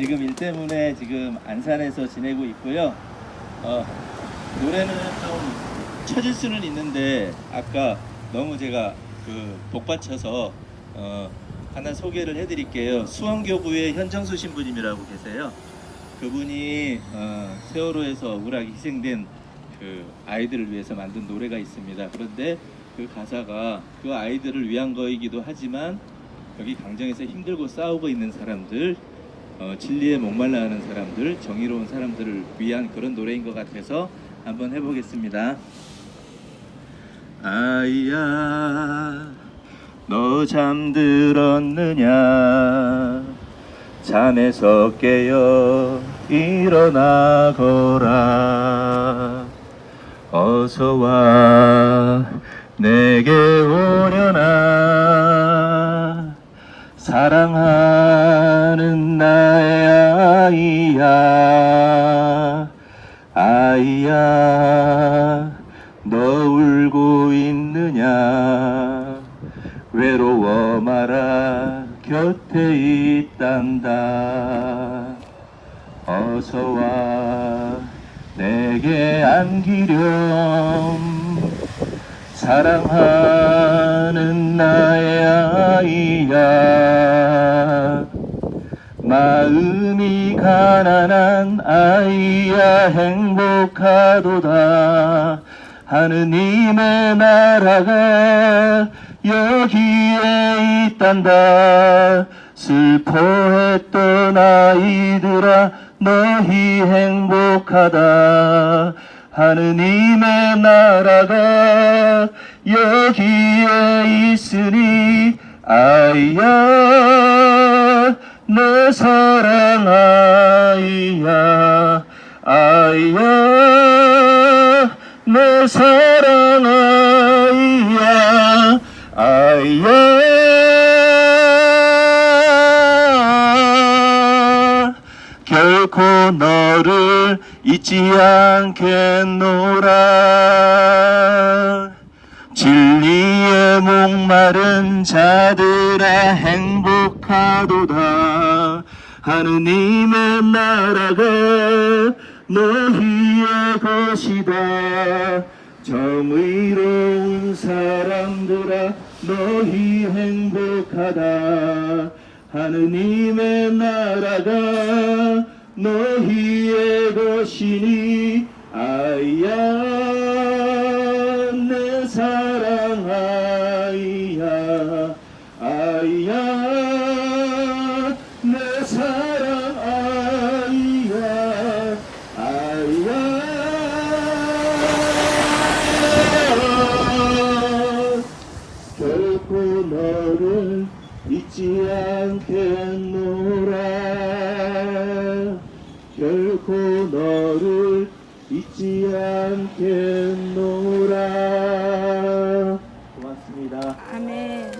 지금 일 때문에 지금 안산에서 지내고 있고요. 어, 노래는 좀 쳐질 수는 있는데 아까 너무 제가 그 복받쳐서 어, 하나 소개를 해드릴게요. 수원교부의 현정수 신부님이라고 계세요. 그분이 어, 세월호에서 억울하게 희생된 그 아이들을 위해서 만든 노래가 있습니다. 그런데 그 가사가 그 아이들을 위한 거이기도 하지만 여기 강정에서 힘들고 싸우고 있는 사람들, 어, 진리에 목말라 하는 사람들, 정의로운 사람들을 위한 그런 노래인 것 같아서 한번 해보겠습니다. 아이야, 너 잠들었느냐? 잠에서 깨어 일어나거라. 어서 와 내게 오려나 사랑하는 나의 아이야. 아이야 너 울고 있느냐? 외로워 마라 곁에 있단다. 어서 와 내게 안기렴. 사랑하는 나의 아이야 마음이 가난한 아이야 행복하도다. 하느님의 나라가 여기에 있단다. 슬퍼했던 아이들아 너희 행복하다. 하느님의 나라가 여기에 있으니 아이야 내 사랑 아이야 아이야. 내 사랑 아이야 아이야. 결코 너를 잊지 않겠노라. 진리에 목마른 자들아 행복하도다 하느님의 나라가 너희의 것이다. 정의로운 사람들아 너희 행복하다. 하느님의 나라가 너희의 것이니 아이야 너를 잊지 않겠노라 결코 너를 잊지 않겠노라 고맙습니다. 아멘.